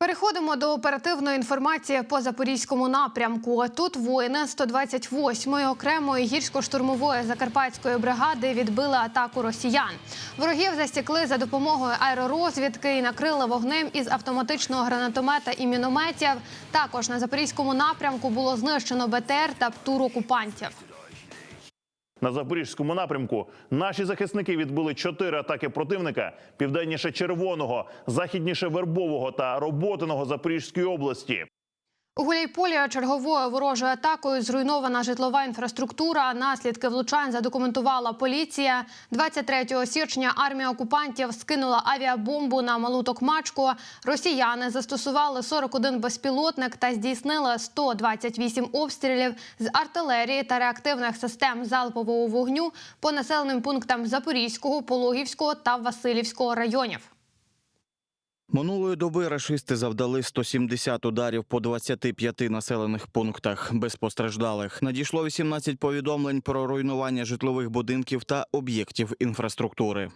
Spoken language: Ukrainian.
Переходимо до оперативної інформації по запорізькому напрямку. Тут воїни 128-ї окремої гірсько-штурмової закарпатської бригади відбили атаку росіян. Ворогів застікли за допомогою аеророзвідки і накрили вогнем із автоматичного гранатомета і мінометів. Також на запорізькому напрямку було знищено БТР та птур окупантів. На запорізькому напрямку наші захисники відбили чотири атаки противника південніше Червоного, західніше Вербового та Роботиного Запорізької області. У Гуляйполі черговою ворожою атакою зруйнована житлова інфраструктура. Наслідки влучань задокументувала поліція. 23 січня армія окупантів скинула авіабомбу на малу Токмачку. Росіяни застосували 41 безпілотник та здійснили 128 обстрілів з артилерії та реактивних систем залпового вогню по населеним пунктам Запорізького, Пологівського та Васильівського районів. Минулої доби рашисти завдали 170 ударів по 25 населених пунктах без постраждалих. Надійшло 18 повідомлень про руйнування житлових будинків та об'єктів інфраструктури.